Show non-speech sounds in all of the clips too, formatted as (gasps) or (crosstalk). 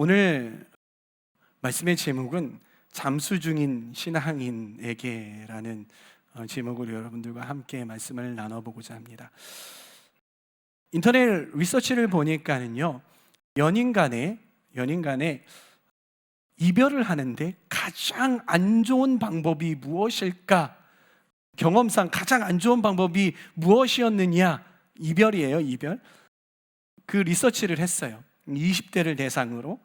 오늘 말씀의 제목은 잠수 중인 신앙인에게라는 어, 제목으로 여러분들과 함께 말씀을 나눠보고자 합니다. 인터넷 리서치를 보니까는요, 연인 간에 연인 간에 이별을 하는데 가장 안 좋은 방법이 무엇일까? 경험상 가장 안 좋은 방법이 무엇이었느냐? 이별이에요, 이별. 그 리서치를 했어요. 20대를 대상으로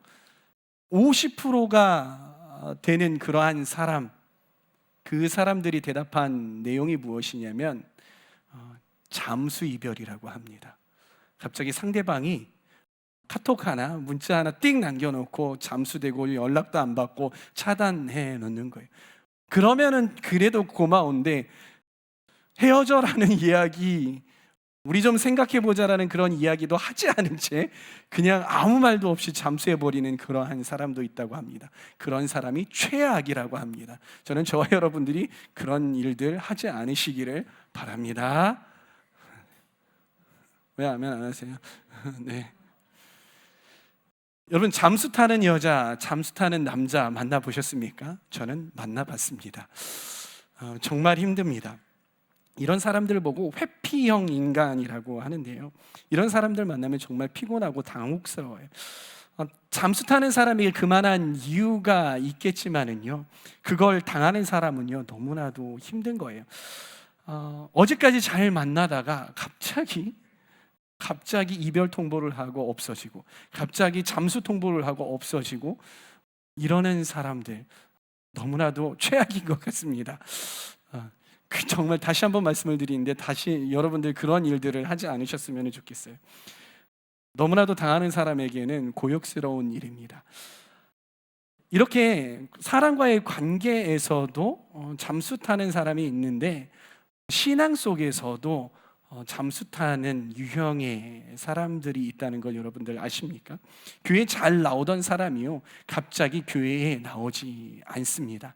50%가 되는 그러한 사람, 그 사람들이 대답한 내용이 무엇이냐면 어, 잠수 이별이라고 합니다. 갑자기 상대방이 카톡 하나, 문자 하나 띵 남겨놓고 잠수되고 연락도 안 받고 차단해 놓는 거예요. 그러면은 그래도 고마운데 헤어져라는 (laughs) 이야기, 우리 좀 생각해 보자라는 그런 이야기도 하지 않은 채 그냥 아무 말도 없이 잠수해 버리는 그러한 사람도 있다고 합니다. 그런 사람이 최악이라고 합니다. 저는 저와 여러분들이 그런 일들 하지 않으시기를 바랍니다. 왜 하면 안 하세요? (laughs) 네. 여러분 잠수 타는 여자, 잠수 타는 남자 만나 보셨습니까? 저는 만나 봤습니다. 어, 정말 힘듭니다. 이런 사람들을 보고 회피형 인간이라고 하는데요. 이런 사람들 만나면 정말 피곤하고 당혹스러워요. 어, 잠수 타는 사람이 그만한 이유가 있겠지만은요, 그걸 당하는 사람은요 너무나도 힘든 거예요. 어, 어제까지 잘 만나다가 갑자기 갑자기 이별 통보를 하고 없어지고, 갑자기 잠수 통보를 하고 없어지고 이러는 사람들 너무나도 최악인 것 같습니다. 어, (laughs) 그 정말 다시 한번 말씀을 드리는데 다시 여러분들 그런 일들을 하지 않으셨으면 좋겠어요. 너무나도 당하는 사람에게는 고역스러운 일입니다. 이렇게 사람과의 관계에서도 어, 잠수 타는 사람이 있는데 신앙 속에서도 어, 잠수 타는 유형의 사람들이 있다는 걸 여러분들 아십니까? 교회 잘 나오던 사람이요 갑자기 교회에 나오지 않습니다.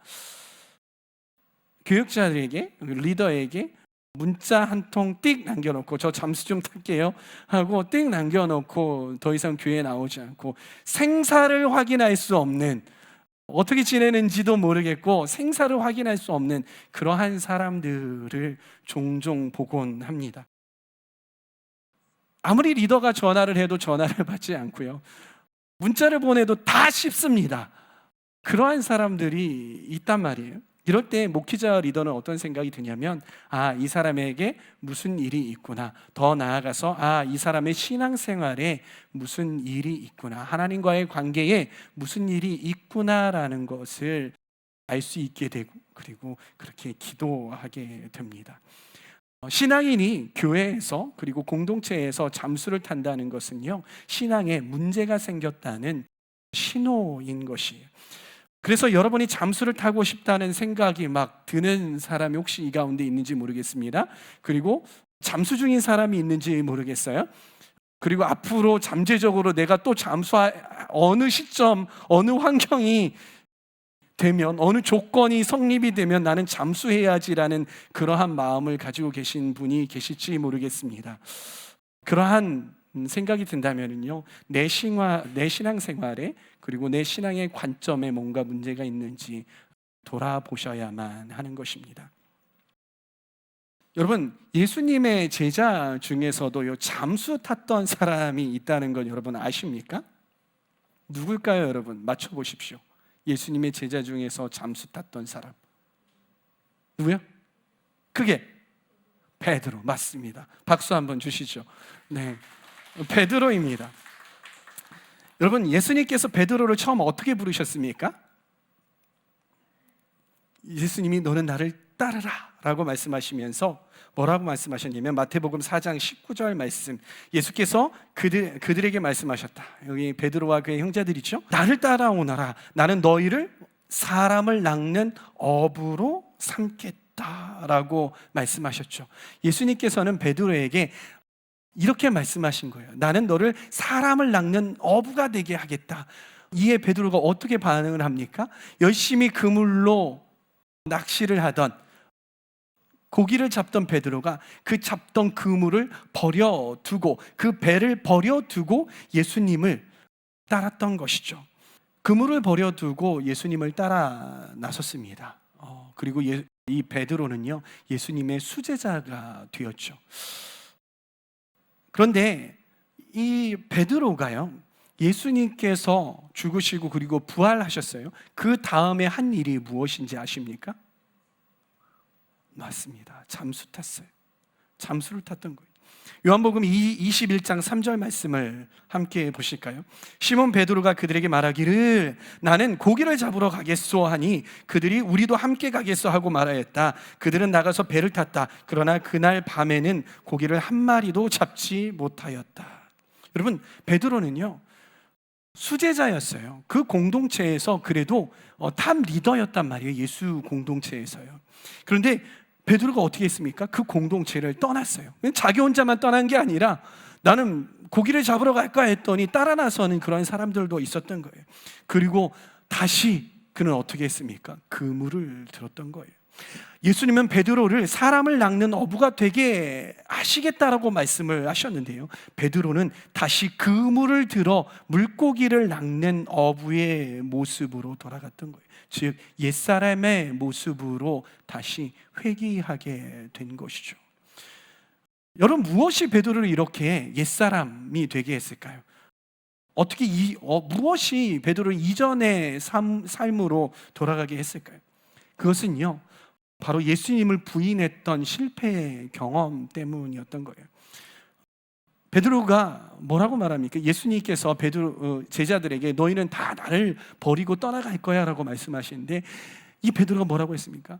교육자들에게 리더에게 문자 한 통 띡 남겨놓고 저 잠수 좀 탈게요 하고 띡 남겨놓고 더 이상 교회에 나오지 않고 생사를 확인할 수 없는 어떻게 지내는지도 모르겠고 생사를 확인할 수 없는 그러한 사람들을 종종 보곤 합니다. 아무리 리더가 전화를 해도 전화를 (laughs) 받지 않고요. 문자를 보내도 다 씹습니다. 그러한 사람들이 있단 말이에요. 이럴 때 목회자 리더는 어떤 생각이 드냐면 아, 이 사람에게 무슨 일이 있구나. 더 나아가서 아, 이 사람의 신앙생활에 무슨 일이 있구나. 하나님과의 관계에 무슨 일이 있구나라는 것을 알 수 있게 되고 그리고 그렇게 기도하게 됩니다. 어, 신앙인이 교회에서 그리고 공동체에서 잠수를 탄다는 것은요, 신앙에 문제가 생겼다는 신호인 것이에요. 그래서 여러분이 잠수를 타고 싶다는 생각이 막 드는 사람이 혹시 이 가운데 있는지 모르겠습니다. 그리고 잠수 중인 사람이 있는지 모르겠어요. 그리고 앞으로 잠재적으로 내가 또 잠수 어느 시점 어느 환경이 되면 어느 조건이 성립이 되면 나는 잠수해야지라는 그러한 마음을 가지고 계신 분이 계실지 모르겠습니다. 그러한 생각이 든다면요, 내 신화, 내 신앙 생활에 그리고 내 신앙의 관점에 뭔가 문제가 있는지 돌아보셔야만 하는 것입니다. 여러분, 예수님의 제자 중에서도 요 잠수 탔던 사람이 있다는 건 여러분 아십니까? 누굴까요, 여러분? 맞춰 보십시오. 예수님의 제자 중에서 잠수 탔던 사람. 누구요? 그게 베드로 맞습니다. 박수 한번 주시죠. 네. 베드로입니다. 여러분 예수님께서 베드로를 처음 어떻게 부르셨습니까? 예수님이 너는 나를 따르라라고 말씀하시면서 뭐라고 말씀하셨냐면 마태복음 4장 19절 말씀. 예수께서 그들, 그들에게 말씀하셨다. 여기 베드로와 그의 형제들이죠 나를 따라오너라. 나는 너희를 사람을 낚는 어부로 삼겠다라고 말씀하셨죠. 예수님께서는 베드로에게 이렇게 말씀하신 거예요. 나는 너를 사람을 낚는 어부가 되게 하겠다. 이에 베드로가 어떻게 반응을 합니까? 열심히 그물로 낚시를 하던 고기를 잡던 베드로가 그 잡던 그물을 버려두고 그 배를 버려두고 예수님을 따랐던 것이죠. 그물을 버려두고 예수님을 따라 나섰습니다. 어, 그리고 예, 이 베드로는요 예수님의 수제자가 되었죠. 그런데 이 베드로가요 예수님께서 죽으시고 그리고 부활하셨어요. 그 다음에 한 일이 무엇인지 아십니까? 맞습니다. 잠수 탔어요. 잠수를 탔던 거예요. 요한복음 21장 3절 말씀을 함께 보실까요? 시몬 베드로가 그들에게 말하기를 나는 고기를 잡으러 가겠소 하니 그들이 우리도 함께 가겠소 하고 말하였다. 그들은 나가서 배를 탔다. 그러나 그날 밤에는 고기를 한 마리도 잡지 못하였다. 여러분 베드로는요 수제자였어요. 그 공동체에서 그래도 어, 탑 리더였단 말이에요. 예수 공동체에서요. 그런데 베드로가 어떻게 했습니까? 그 공동체를 떠났어요. 자기 혼자만 떠난 게 아니라 나는 고기를 잡으러 갈까 했더니 따라 나서는 그런 사람들도 있었던 거예요. 그리고 다시 그는 어떻게 했습니까? 그물을 들었던 거예요. 예수님은 베드로를 사람을 낚는 어부가 되게 하시겠다라고 말씀을 하셨는데요. 베드로는 다시 그물을 들어 물고기를 낚는 어부의 모습으로 돌아갔던 거예요. 즉 옛사람의 모습으로 다시 회귀하게 된 것이죠. 여러분 무엇이 베드로를 이렇게 옛사람이 되게 했을까요? 어떻게 이 어, 무엇이 베드로를 이전의 삶, 삶으로 돌아가게 했을까요? 그것은요. 바로 예수님을 부인했던 실패 경험 때문이었던 거예요. 베드로가 뭐라고 말합니까? 예수님께서 베드로 어, 제자들에게 너희는 다 나를 버리고 떠나갈 거야라고 말씀하시는데 이 베드로가 뭐라고 했습니까?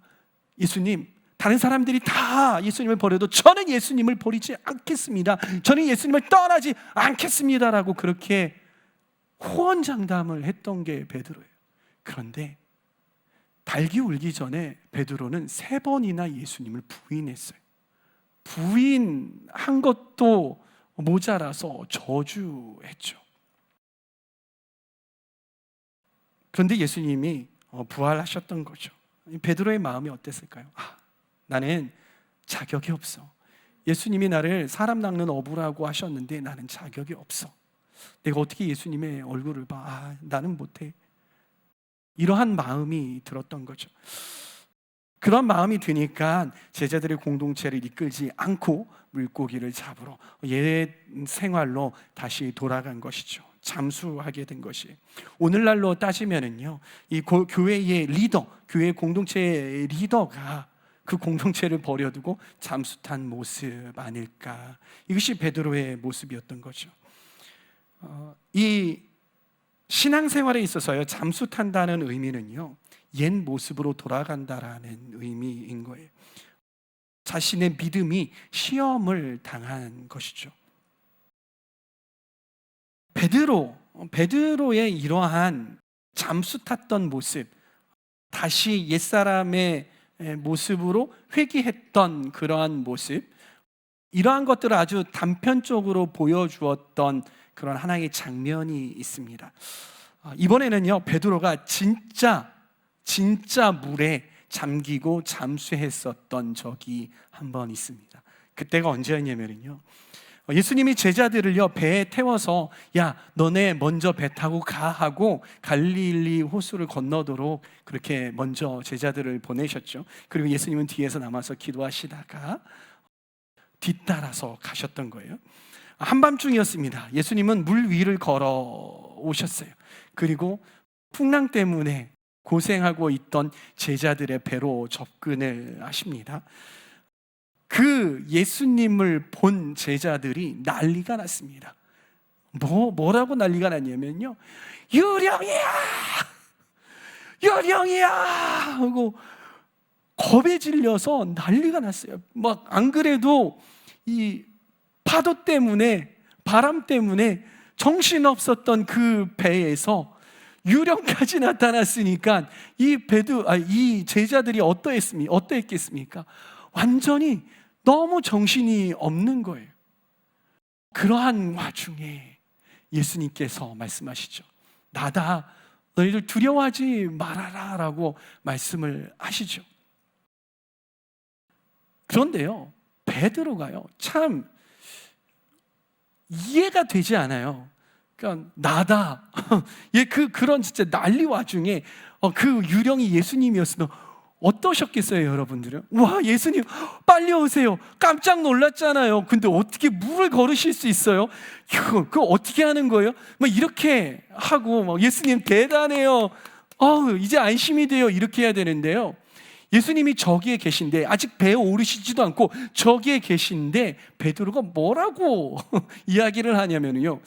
예수님 다른 사람들이 다 예수님을 버려도 저는 예수님을 버리지 않겠습니다. 저는 예수님을 떠나지 않겠습니다라고 그렇게 호언장담을 했던 게 베드로예요. 그런데 달기 울기 전에 베드로는 세 번이나 예수님을 부인했어요. 부인한 것도 모자라서 저주했죠. 그런데 예수님이 어, 부활하셨던 거죠. 베드로의 마음이 어땠을까요? 아, 나는 자격이 없어. 예수님이 나를 사람 낚는 어부라고 하셨는데 나는 자격이 없어. 내가 어떻게 예수님의 얼굴을 봐? 아, 나는 못해. 이러한 마음이 들었던 거죠. 그런 마음이 드니까 제자들의 공동체를 이끌지 않고 물고기를 잡으러 옛 생활로 다시 돌아간 것이죠. 잠수하게 된 것이 오늘날로 따지면은요, 이 고, 교회의 리더, 교회 공동체의 리더가 그 공동체를 버려두고 잠수탄 모습 아닐까? 이것이 베드로의 모습이었던 거죠. 어, 이 신앙생활에 있어서요 잠수 탄다는 의미는요 옛 모습으로 돌아간다라는 의미인 거예요. 자신의 믿음이 시험을 당한 것이죠. 베드로 베드로의 이러한 잠수 탔던 모습 다시 옛사람의 모습으로 회귀했던 그러한 모습 이러한 것들을 아주 단편적으로 보여주었던 그런 하나의 장면이 있습니다. 아, 이번에는요 베드로가 진짜 진짜 물에 잠기고 잠수했었던 적이 한 번 있습니다. 그때가 언제였냐면요. 예수님이 제자들을요 배에 태워서 야 너네 먼저 배 타고 가 하고 갈릴리 호수를 건너도록 그렇게 먼저 제자들을 보내셨죠. 그리고 예수님은 뒤에서 남아서 기도하시다가 뒤따라서 가셨던 거예요. 한밤중이었습니다. 예수님은 물 위를 걸어 오셨어요. 그리고 풍랑 때문에 고생하고 있던 제자들의 배로 접근을 하십니다. 그 예수님을 본 제자들이 난리가 났습니다. 뭐, 뭐라고 난리가 났냐면요. 유령이야! 유령이야! 하고 겁에 질려서 난리가 났어요. 막 안 그래도 이 파도 때문에 바람 때문에 정신 없었던 그 배에서 유령까지 (laughs) 나타났으니까 이 배드 아, 이 제자들이 어떠했습니까? 어떠했겠습니까? 완전히 너무 정신이 없는 거예요. 그러한 와중에 예수님께서 말씀하시죠. 나다 너희들 두려워하지 말아라라고 말씀을 하시죠. 그런데요. 베드로가요. 참 이해가 되지 않아요. 그러니까 나다. (laughs) 예, 그 그런 진짜 난리 와중에 어, 그 유령이 예수님이었으면 어떠셨겠어요, 여러분들은? 와, 예수님 빨리 오세요. 깜짝 놀랐잖아요. 근데 어떻게 물을 걸으실 수 있어요? 그, 그 어떻게 하는 거예요? 뭐 이렇게 하고 막 예수님 대단해요. 어, 이제 안심이 돼요. 이렇게 해야 되는데요. 예수님이 저기에 계신데 아직 배에 오르시지도 않고 저기에 계신데 베드로가 뭐라고 (laughs) 이야기를 하냐면요.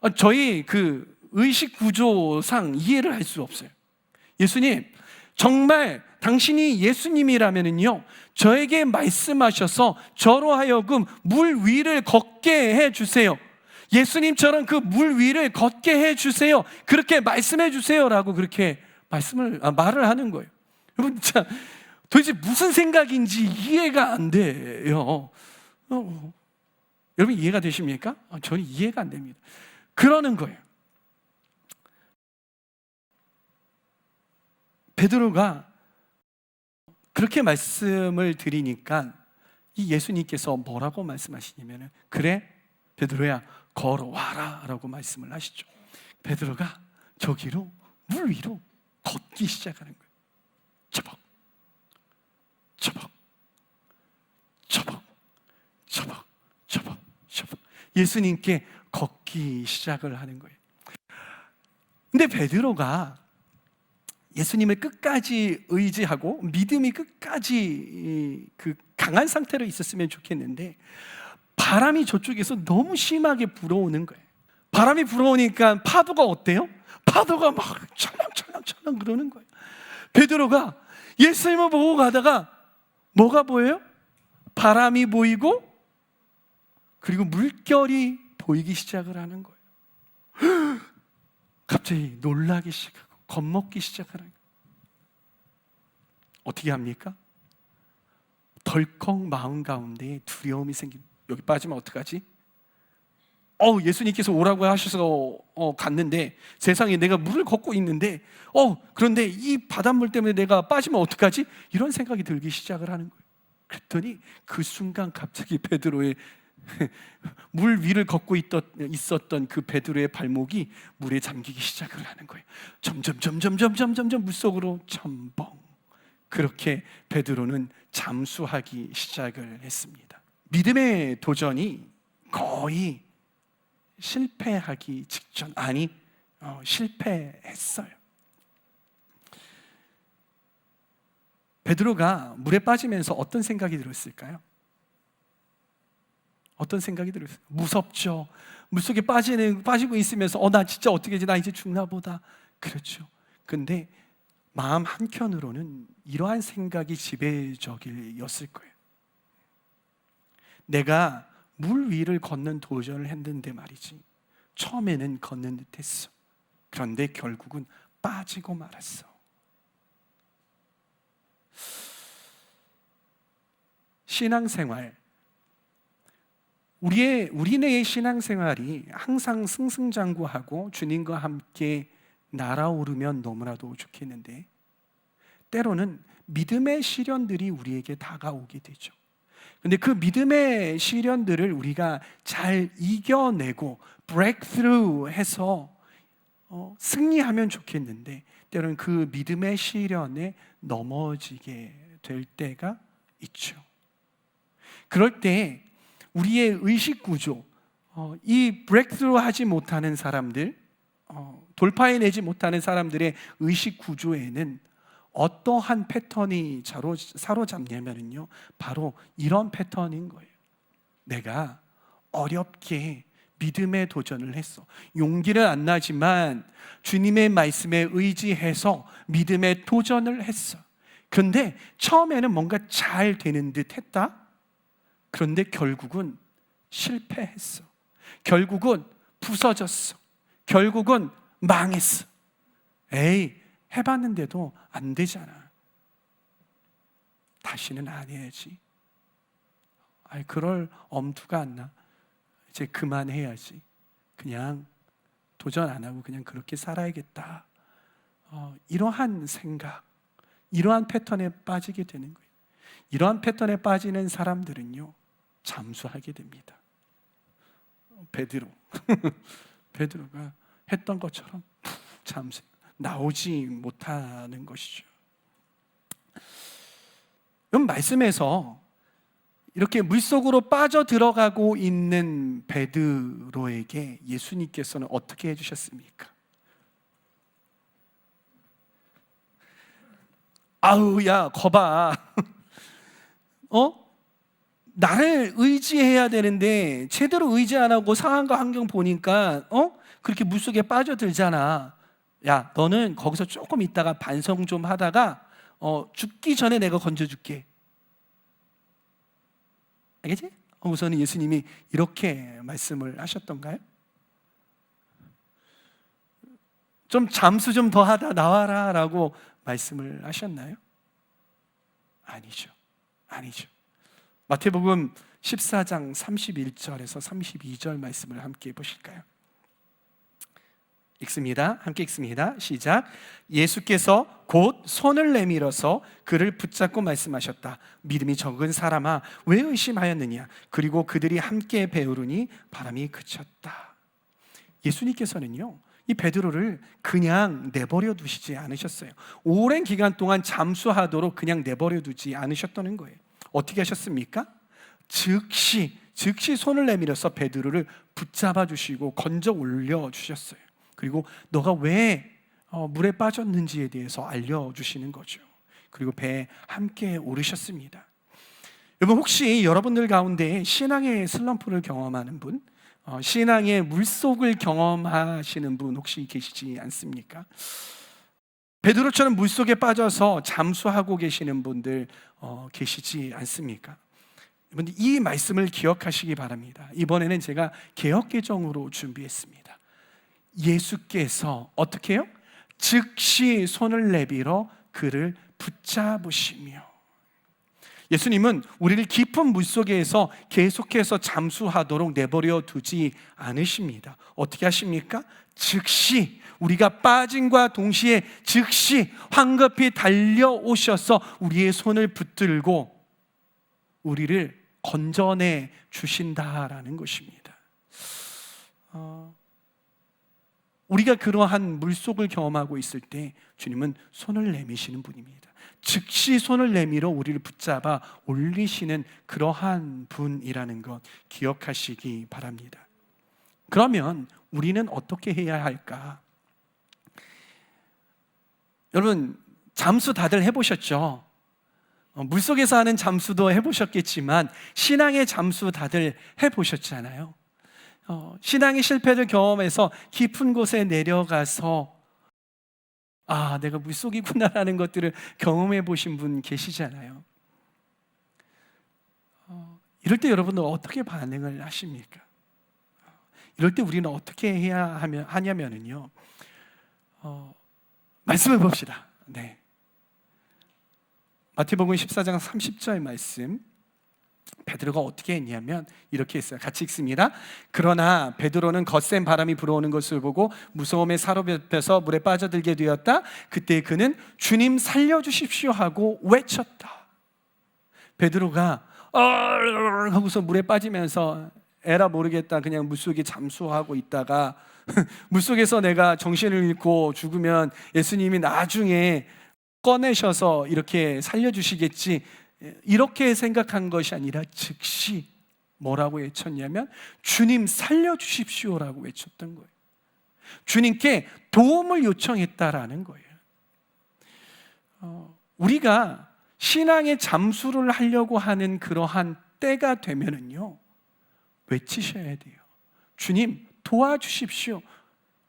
아, 저희 그 의식 구조상 이해를 할 수 없어요. 예수님, 정말 당신이 예수님이라면요, 저에게 말씀하셔서 저로 하여금 물 위를 걷게 해 주세요. 예수님처럼 그 물 위를 걷게 해 주세요. 그렇게 말씀해 주세요라고 그렇게 말씀을 아, 말을 하는 거예요. 여러분 진짜 도대체 무슨 생각인지 이해가 안 돼요. 어, 여러분 이해가 되십니까? 아, 저는 이해가 안 됩니다. 그러는 거예요. 베드로가 그렇게 말씀을 드리니까 이 예수님께서 뭐라고 말씀하시냐면은 그래 베드로야 걸어와라라고 말씀을 하시죠. 베드로가 저기로 물 위로 걷기 시작하는 거예요. 처벅, 처벅, 처벅, 처벅, 처벅, 처벅. 예수님께 걷기 시작을 하는 거예요. 근데 베드로가 예수님을 끝까지 의지하고 믿음이 끝까지 그 강한 상태로 있었으면 좋겠는데 바람이 저쪽에서 너무 심하게 불어오는 거예요. 바람이 불어오니까 파도가 어때요? 파도가 막 찰랑찰랑찰랑 그러는 거예요. 베드로가 예수님을 보고 가다가 뭐가 보여요? 바람이 보이고 그리고 물결이 보이기 시작을 하는 거예요. (gasps) 갑자기 놀라기 시작하고 겁먹기 시작하는. 어떻게 합니까? 덜컥 마음 가운데 두려움이 생깁니다. 여기 빠지면 어떡하지? 어, 예수님께서 오라고 하셔서 어, 갔는데 세상에 내가 물을 걷고 있는데 어, 그런데 이 바닷물 때문에 내가 빠지면 어떡하지? 이런 생각이 들기 시작을 하는 거예요. 그랬더니 그 순간 갑자기 베드로의 (laughs) 물 위를 걷고 있었던 그 베드로의 발목이 물에 잠기기 시작을 하는 거예요. 점점 점점 점점 점점 물 속으로 첨벙 그렇게 베드로는 잠수하기 시작을 했습니다. 믿음의 도전이 거의 실패하기 직전 아니 어, 실패했어요. 베드로가 물에 빠지면서 어떤 생각이 들었을까요? 어떤 생각이 들었어요? 무섭죠. 물속에 빠지는 빠지고 있으면서 어 나 진짜 어떻게 되지? 나 이제 죽나 보다. 그렇죠. 근데 마음 한켠으로는 이러한 생각이 지배적이었을 거예요. 내가 물 위를 걷는 도전을 했는데 말이지. 처음에는 걷는 듯 했어. 그런데 결국은 빠지고 말았어. 신앙생활 우리의 우리네의 신앙생활이 항상 승승장구하고 주님과 함께 날아오르면 너무나도 좋겠는데 때로는 믿음의 시련들이 우리에게 다가오게 되죠. 근데 그 믿음의 시련들을 우리가 잘 이겨내고 브레이크스루 해서 어, 승리하면 좋겠는데 때로는 그 믿음의 시련에 넘어지게 될 때가 있죠. 그럴 때 우리의 의식 구조, 어, 이 브레이크스루 하지 못하는 사람들, 어, 돌파해내지 못하는 사람들의 의식 구조에는 어떠한 패턴이 사로잡냐면요, 바로 이런 패턴인 거예요. 내가 어렵게 믿음의 도전을 했어. 용기를 안 나지만 주님의 말씀에 의지해서 믿음의 도전을 했어. 그런데 처음에는 뭔가 잘 되는 듯 했다? 그런데 결국은 실패했어. 결국은 부서졌어. 결국은 망했어. 에이, 해봤는데도 안 되잖아. 다시는 안 해야지. 아이, 그럴 엄두가 안 나. 이제 그만해야지. 그냥 도전 안 하고 그냥 그렇게 살아야겠다. 어, 이러한 생각, 이러한 패턴에 빠지게 되는 거예요. 이러한 패턴에 빠지는 사람들은요, 잠수하게 됩니다. 베드로. (laughs) 베드로가 했던 것처럼 푹 잠시 나오지 못하는 것이죠. 그럼 말씀에서 이렇게 물속으로 빠져 들어가고 있는 베드로에게 예수님께서는 어떻게 해주셨습니까? 아우 야 거봐 (laughs) 어 나를 의지해야 되는데 제대로 의지 안 하고 상황과 환경 보니까 어 그렇게 물속에 빠져들잖아 야 너는 거기서 조금 있다가 반성 좀 하다가 어 죽기 전에 내가 건져 줄게 알겠지? 어, 우선은 예수님이 이렇게 말씀을 하셨던가요? 좀 잠수 좀 더 하다 나와라 라고 말씀을 하셨나요? 아니죠. 아니죠. 마태복음 14장 31절에서 32절 말씀을 함께 보실까요? 읽습니다. 함께 읽습니다. 시작. 예수께서 곧 손을 내밀어서 그를 붙잡고 말씀하셨다. 믿음이 적은 사람아, 왜 의심하였느냐? 그리고 그들이 함께 배우르니 바람이 그쳤다. 예수님께서는요, 이 베드로를 그냥 내버려 두시지 않으셨어요. 오랜 기간 동안 잠수하도록 그냥 내버려 두지 않으셨다는 거예요. 어떻게 하셨습니까? 즉시 즉시 손을 내밀어서 베드로를 붙잡아 주시고 건져 올려 주셨어요. 그리고 너가 왜 어, 물에 빠졌는지에 대해서 알려 주시는 거죠. 그리고 배에 함께 오르셨습니다. 여러분 혹시 여러분들 가운데 신앙의 슬럼프를 경험하는 분, 어, 신앙의 물속을 경험하시는 분 혹시 계시지 않습니까? 베드로처럼 물속에 빠져서 잠수하고 계시는 분들 어, 계시지 않습니까? 여러분 이 말씀을 기억하시기 바랍니다. 이번에는 제가 개혁 개정으로 준비했습니다. 예수께서 어떻게 해요? 즉시 손을 내밀어 그를 붙잡으시며 예수님은 우리를 깊은 물속에서 계속해서 잠수하도록 내버려 두지 않으십니다. 어떻게 하십니까? 즉시 우리가 빠짐과 동시에 즉시 황급히 달려오셔서 우리의 손을 붙들고 우리를 건져내 주신다라는 것입니다. 어, 우리가 그러한 물속을 경험하고 있을 때 주님은 손을 내미시는 분입니다. 즉시 손을 내밀어 우리를 붙잡아 올리시는 그러한 분이라는 것 기억하시기 바랍니다. 그러면 우리는 어떻게 해야 할까? 여러분, 잠수 다들 해보셨죠? 어, 물속에서 하는 잠수도 해보셨겠지만, 신앙의 잠수 다들 해보셨잖아요. 어, 신앙의 실패를 경험해서 깊은 곳에 내려가서 아, 내가 물속이구나라는 것들을 경험해 보신 분 계시잖아요. 어, 이럴 때 여러분들 어떻게 반응을 하십니까? 이럴 때 우리는 어떻게 해야 하면, 하냐면은요, 어, 말씀을 봅시다. 네. 마태복음 14장 30절 말씀. 베드로가 어떻게 했냐면 이렇게 했어요. 같이 읽습니다. 그러나 베드로는 거센 바람이 불어오는 것을 보고 무서움에 사로잡혀서 물에 빠져들게 되었다. 그때 그는 주님 살려 주십시오 하고 외쳤다. 베드로가 어 하고서 물에 빠지면서 에라 모르겠다 그냥 물속에 잠수하고 있다가 (laughs) 물속에서 내가 정신을 잃고 죽으면 예수님이 나중에 꺼내셔서 이렇게 살려주시겠지 이렇게 생각한 것이 아니라 즉시 뭐라고 외쳤냐면 주님 살려주십시오라고 외쳤던 거예요. 주님께 도움을 요청했다라는 거예요. 어, 우리가 신앙의 잠수를 하려고 하는 그러한 때가 되면은요 외치셔야 돼요. 주님 도와주십시오.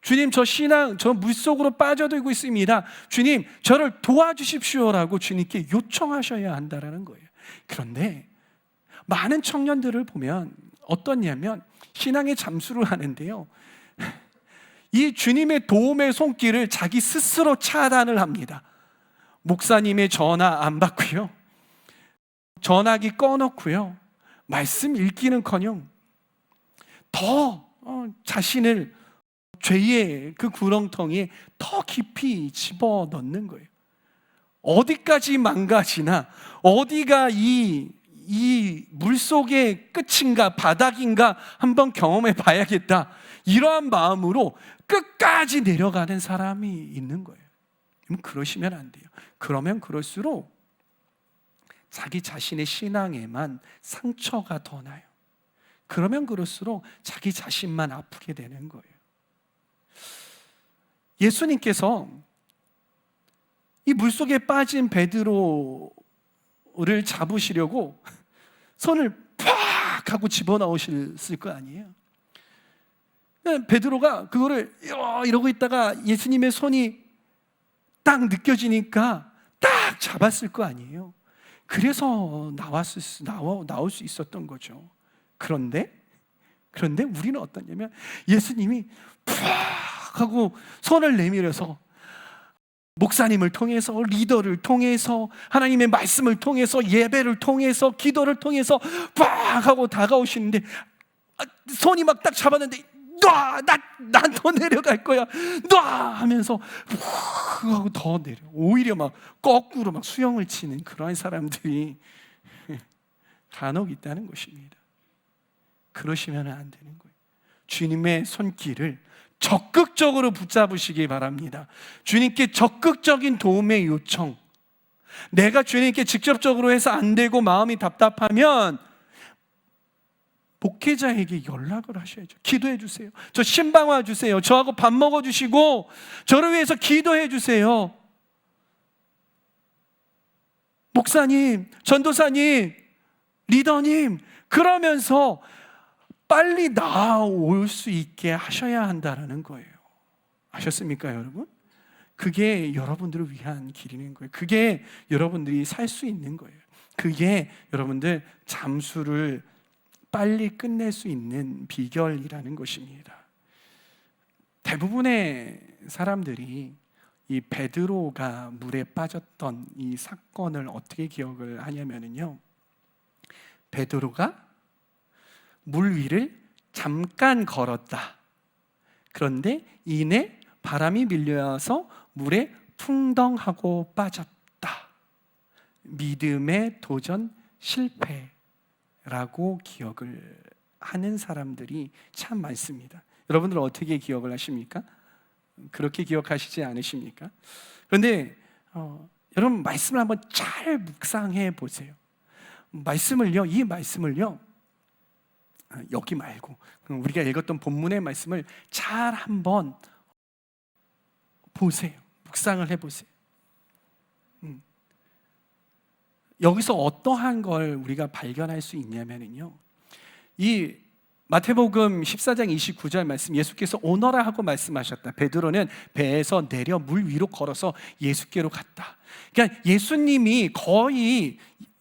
주님 저 신앙 저 물속으로 빠져들고 있습니다. 주님 저를 도와주십시오라고 주님께 요청하셔야 한다라는 거예요. 그런데 많은 청년들을 보면 어떻냐면 신앙의 잠수를 하는데요. 이 주님의 도움의 손길을 자기 스스로 차단을 합니다. 목사님의 전화 안 받고요. 전화기 꺼놓고요. 말씀 읽기는 커녕 더 어, 자신을 죄의 그 구렁텅이에 더 깊이 집어 넣는 거예요. 어디까지 망가지나 어디가 이 이 물속의 끝인가 바닥인가 한번 경험해 봐야겠다. 이러한 마음으로 끝까지 내려가는 사람이 있는 거예요. 그러시면 안 돼요. 그러면 그럴수록 자기 자신의 신앙에만 상처가 더 나요. 그러면 그럴수록 자기 자신만 아프게 되는 거예요. 예수님께서 이 물속에 빠진 베드로를 잡으시려고 손을 팍 하고 집어넣으셨을 거 아니에요. 베드로가 그거를 이러고 있다가 예수님의 손이 딱 느껴지니까 딱 잡았을 거 아니에요. 그래서 나왔을 수, 나와, 나올 수 있었던 거죠. 그런데 그런데 우리는 어떠냐면 예수님이 팍 하고 손을 내밀어서 목사님을 통해서 리더를 통해서 하나님의 말씀을 통해서 예배를 통해서 기도를 통해서 팍 하고 다가오시는데 아, 손이 막 딱 잡았는데 놔! 난더 내려갈 거야. 놔! 하면서 후 하고 더 내려. 오히려 막 거꾸로 막 수영을 치는 그러한 사람들이 (laughs) 간혹 있다는 것입니다. 그러시면 안 되는 거예요. 주님의 손길을 적극적으로 붙잡으시기 바랍니다. 주님께 적극적인 도움의 요청. 내가 주님께 직접적으로 해서 안 되고 마음이 답답하면 목회자에게 연락을 하셔야죠. 기도해 주세요. 저 신방 와 주세요. 저하고 밥 먹어 주시고 저를 위해서 기도해 주세요. 목사님, 전도사님, 리더님 그러면서 빨리 나올 수 있게 하셔야 한다라는 거예요. 아셨습니까, 여러분? 그게 여러분들을 위한 길인 거예요. 그게 여러분들이 살 수 있는 거예요. 그게 여러분들 잠수를 빨리 끝낼 수 있는 비결이라는 것입니다. 대부분의 사람들이 이 베드로가 물에 빠졌던 이 사건을 어떻게 기억을 하냐면요. 베드로가 물 위를 잠깐 걸었다. 그런데 이내 바람이 밀려와서 물에 풍덩하고 빠졌다. 믿음의 도전 실패라고 기억을 하는 사람들이 참 많습니다. 여러분들 어떻게 기억을 하십니까? 그렇게 기억하시지 않으십니까? 그런데 어, 여러분 말씀을 한번 잘 묵상해 보세요. 말씀을요, 이 말씀을요, 아, 여기 말고 우리가 읽었던 본문의 말씀을 잘 한번 보세요. 묵상을 해보세요. 음. 여기서 어떠한 걸 우리가 발견할 수 있냐면요. 이 마태복음 14장 29절 말씀 예수께서 오너라 하고 말씀하셨다. 베드로는 배에서 내려 물 위로 걸어서 예수께로 갔다. 그러니까 예수님이 거의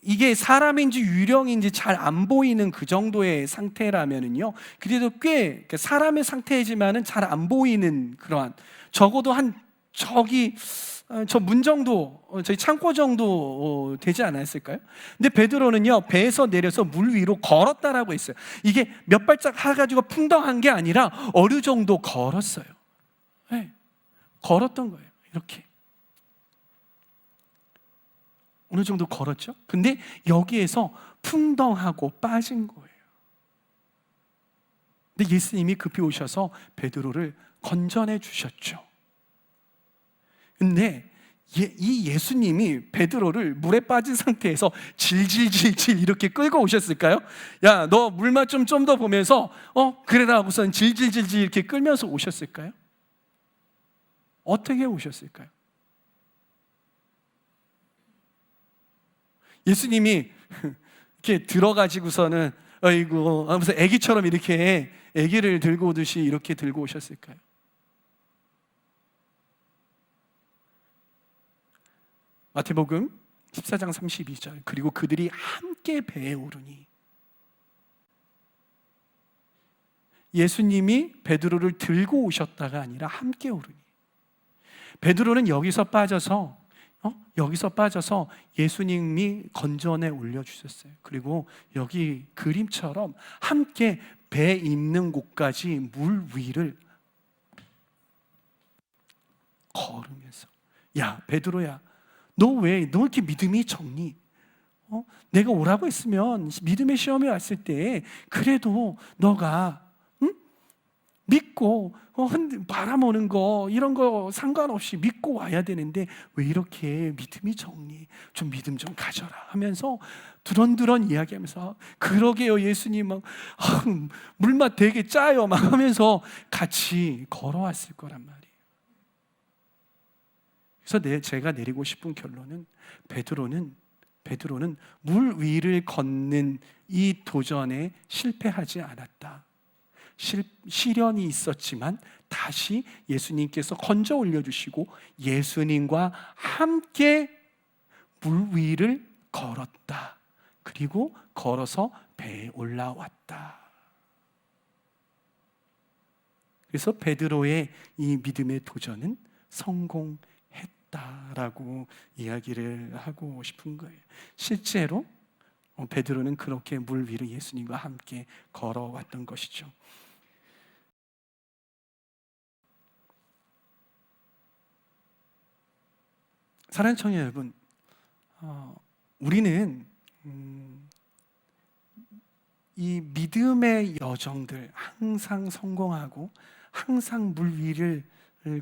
이게 사람인지 유령인지 잘 안 보이는 그 정도의 상태라면은요. 그래도 꽤 사람의 상태이지만은 잘 안 보이는 그러한 적어도 한 저기 어, 저문 정도 어, 저희 창고 정도 어, 되지 않았을까요? 근데 베드로는요 배에서 내려서 물 위로 걸었다라고 했어요. 이게 몇 발짝 해가지고 풍덩한 게 아니라 어느 정도 걸었어요. 네, 걸었던 거예요. 이렇게 어느 정도 걸었죠. 근데 여기에서 풍덩하고 빠진 거예요. 근데 예수님이 급히 오셔서 베드로를 건져내 주셨죠. 근데 이 예수님이 베드로를 물에 빠진 상태에서 질질질질 이렇게 끌고 오셨을까요? 야, 너 물맛 좀 좀 더 보면서 어 그래라 하고선 질질질질 이렇게 끌면서 오셨을까요? 어떻게 오셨을까요? 예수님이 이렇게 들어가지고서는 아이고 하면서 아기처럼 이렇게 아기를 들고 오듯이 이렇게 들고 오셨을까요? 마태복음 14장 32절 그리고 그들이 함께 배에 오르니 예수님이 베드로를 들고 오셨다가 아니라 함께 오르니 베드로는 여기서 빠져서 어? 여기서 빠져서 예수님이 건전에 올려주셨어요. 그리고 여기 그림처럼 함께 배 있는 곳까지 물 위를 걸으면서 야 베드로야 너 왜 너 이렇게 믿음이 적니? 어? 내가 오라고 했으면 믿음의 시험이 왔을 때 그래도 너가 응? 믿고 어, 오는 거 이런 거 상관없이 믿고 와야 되는데 왜 이렇게 믿음이 적니? 좀 믿음 좀 가져라 하면서 두런두런 이야기하면서 그러게요 예수님 막 아, 물맛 되게 짜요 막 하면서 같이 걸어왔을 거란 말이에요. 그래서 내, 제가 내리고 싶은 결론은 베드로는 베드로는 물 위를 걷는 이 도전에 실패하지 않았다. 실, 시련이 있었지만 다시 예수님께서 건져 올려주시고 예수님과 함께 물 위를 걸었다. 그리고 걸어서 배에 올라왔다. 그래서 베드로의 이 믿음의 도전은 성공했다라고 이야기를 하고 싶은 거예요. 실제로 어, 베드로는 그렇게 물 위를 예수님과 함께 걸어왔던 것이죠. 사랑하는 청년 여러분, 어, 우리는 음, 이 믿음의 여정들 항상 성공하고 항상 물 위를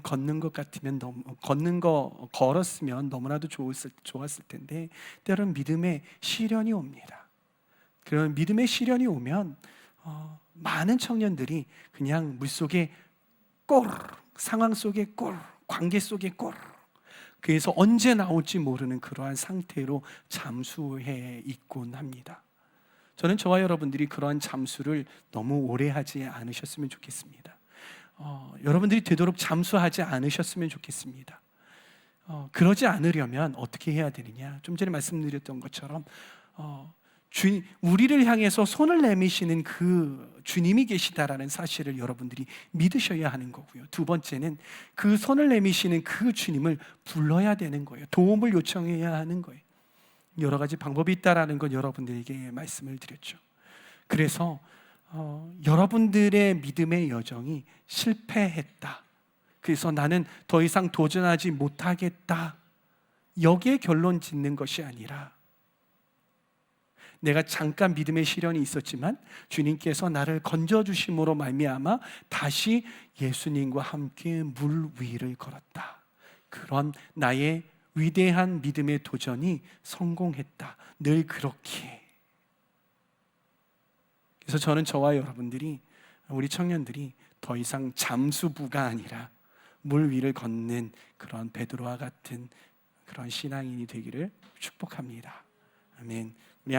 걷는 것 같으면 너무 걷는 거 걸었으면 너무나도 좋았을, 좋았을 텐데 때로는 믿음의 시련이 옵니다. 그런 믿음의 시련이 오면 어, 많은 청년들이 그냥 물 속에 꼴 상황 속에 꼴 관계 속에 꼴 그래서 언제 나올지 모르는 그러한 상태로 잠수해 있곤 합니다. 저는 저와 여러분들이 그러한 잠수를 너무 오래 하지 않으셨으면 좋겠습니다. 어, 여러분들이 되도록 잠수하지 않으셨으면 좋겠습니다. 어, 그러지 않으려면 어떻게 해야 되느냐? 좀 전에 말씀드렸던 것처럼 어, 주, 우리를 향해서 손을 내미시는 그 주님이 계시다라는 사실을 여러분들이 믿으셔야 하는 거고요. 두 번째는 그 손을 내미시는 그 주님을 불러야 되는 거예요. 도움을 요청해야 하는 거예요. 여러 가지 방법이 있다라는 건 여러분들에게 말씀을 드렸죠. 그래서 어, 여러분들의 믿음의 여정이 실패했다. 그래서 나는 더 이상 도전하지 못하겠다. 여기에 결론 짓는 것이 아니라 내가 잠깐 믿음의 시련이 있었지만 주님께서 나를 건져 주심으로 말미암아 다시 예수님과 함께 물 위를 걸었다. 그런 나의 위대한 믿음의 도전이 성공했다. 늘 그렇게. 그래서 저는 저와 여러분들이 우리 청년들이 더 이상 잠수부가 아니라 물 위를 걷는 그런 베드로와 같은 그런 신앙인이 되기를 축복합니다. 아멘. 你